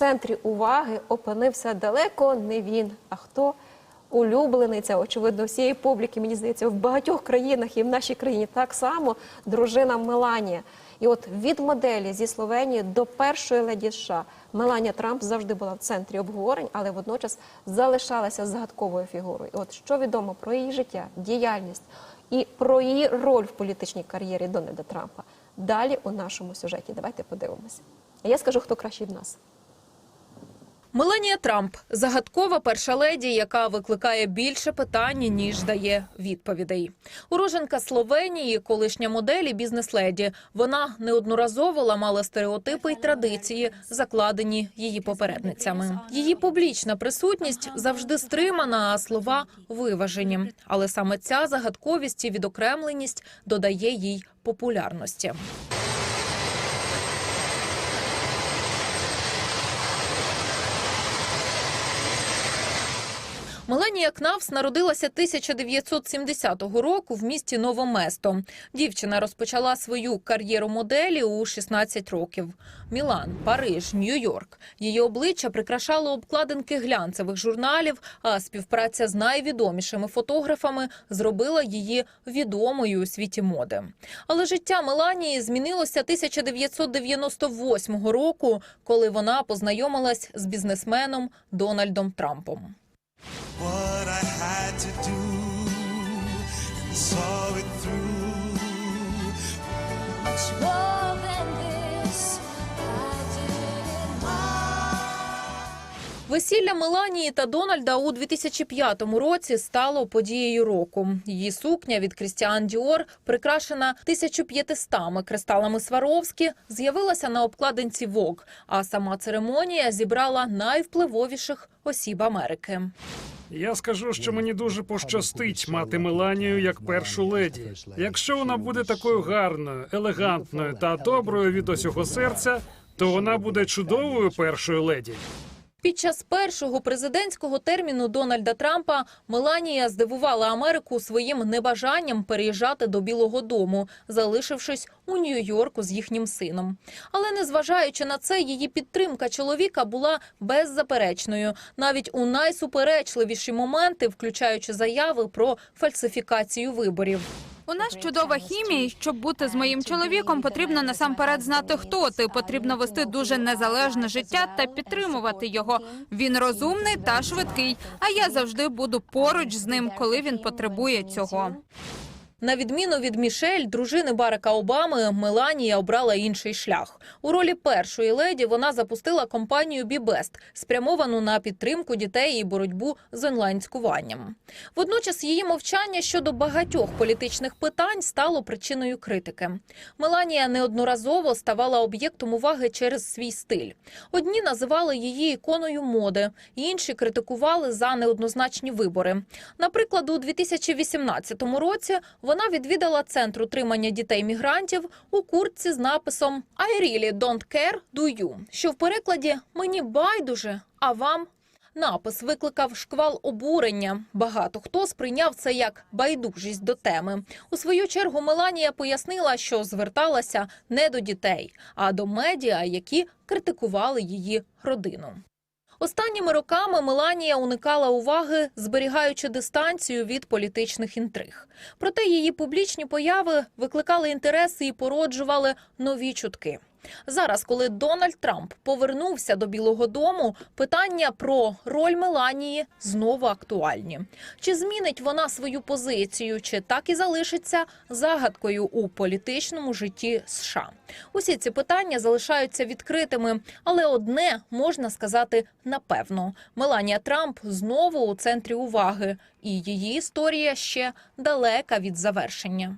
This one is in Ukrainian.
центрі уваги опинився далеко не він, а хто улюблениця, очевидно, всієї публіки, мені здається, в багатьох країнах і в нашій країні так само дружина Меланія. І от від моделі зі Словенії до першої леді США Меланія Трамп завжди була в центрі обговорень, але водночас залишалася загадковою фігурою. І от що відомо про її життя, діяльність і про її роль в політичній кар'єрі Дональда Трампа. Далі у нашому сюжеті. Давайте подивимося. Я скажу, хто кращий в нас. Меланія Трамп загадкова перша леді, яка викликає більше питань ніж дає відповідей. Уроженка Словенії, колишня модель бізнес-леді. Вона неодноразово ламала стереотипи й традиції, закладені її попередницями. Її публічна присутність завжди стримана, а слова виважені. Але саме ця загадковість і відокремленість додає їй популярності. Меланія Кнавс народилася 1970 року в місті Новоместо. Дівчина розпочала свою кар'єру моделі у 16 років. Мілан, Париж, Нью-Йорк. Її обличчя прикрашало обкладинки глянцевих журналів, а співпраця з найвідомішими фотографами зробила її відомою у світі моди. Але життя Меланії змінилося 1998 року, коли вона познайомилась з бізнесменом Дональдом Трампом. What I had to do and saw it through. Весілля Меланії та Дональда у 2005 році стало подією року. Її сукня від Крістіан Діор, прикрашена 1500 кристалами Сваровські, з'явилася на обкладинці Vogue, а сама церемонія зібрала найвпливовіших осіб Америки. Я скажу, що мені дуже пощастить мати Меланію як першу леді. Якщо вона буде такою гарною, елегантною та доброю від усього серця, то вона буде чудовою першою леді. Під час першого президентського терміну Дональда Трампа Меланія здивувала Америку своїм небажанням переїжджати до Білого Дому, залишившись у Нью-Йорку з їхнім сином. Але незважаючи на це, її підтримка чоловіка була беззаперечною, навіть у найсуперечливіші моменти, включаючи заяви про фальсифікацію виборів. У нас чудова хімія, і щоб бути з моїм чоловіком, потрібно насамперед знати, хто ти. Потрібно вести дуже незалежне життя та підтримувати його. Він розумний та швидкий. А я завжди буду поруч з ним, коли він потребує цього. На відміну від Мішель, дружини Барака Обами, Меланія обрала інший шлях. У ролі першої леді вона запустила компанію Бібест, спрямовану на підтримку дітей і боротьбу з онлайн-цькуванням. Водночас її мовчання щодо багатьох політичних питань стало причиною критики. Меланія неодноразово ставала об'єктом уваги через свій стиль. Одні називали її іконою моди, інші критикували за неоднозначні вибори. Наприклад, у 2018 році вона відвідала центр утримання дітей-мігрантів у куртці з написом «I really don't care, do you», що в перекладі «Мені байдуже, а вам Напис викликав шквал обурення. Багато хто сприйняв це як байдужість до теми. У свою чергу Меланія пояснила, що зверталася не до дітей, а до медіа, які критикували її родину. Останніми роками Меланія уникала уваги, зберігаючи дистанцію від політичних інтриг. Проте її публічні появи викликали інтереси і породжували нові чутки. Зараз, коли Дональд Трамп повернувся до Білого Дому, питання про роль Меланії знову актуальні. Чи змінить вона свою позицію, чи так і залишиться загадкою у політичному житті США? Усі ці питання залишаються відкритими, але одне можна сказати напевно: Меланія Трамп знову у центрі уваги, і її історія ще далека від завершення.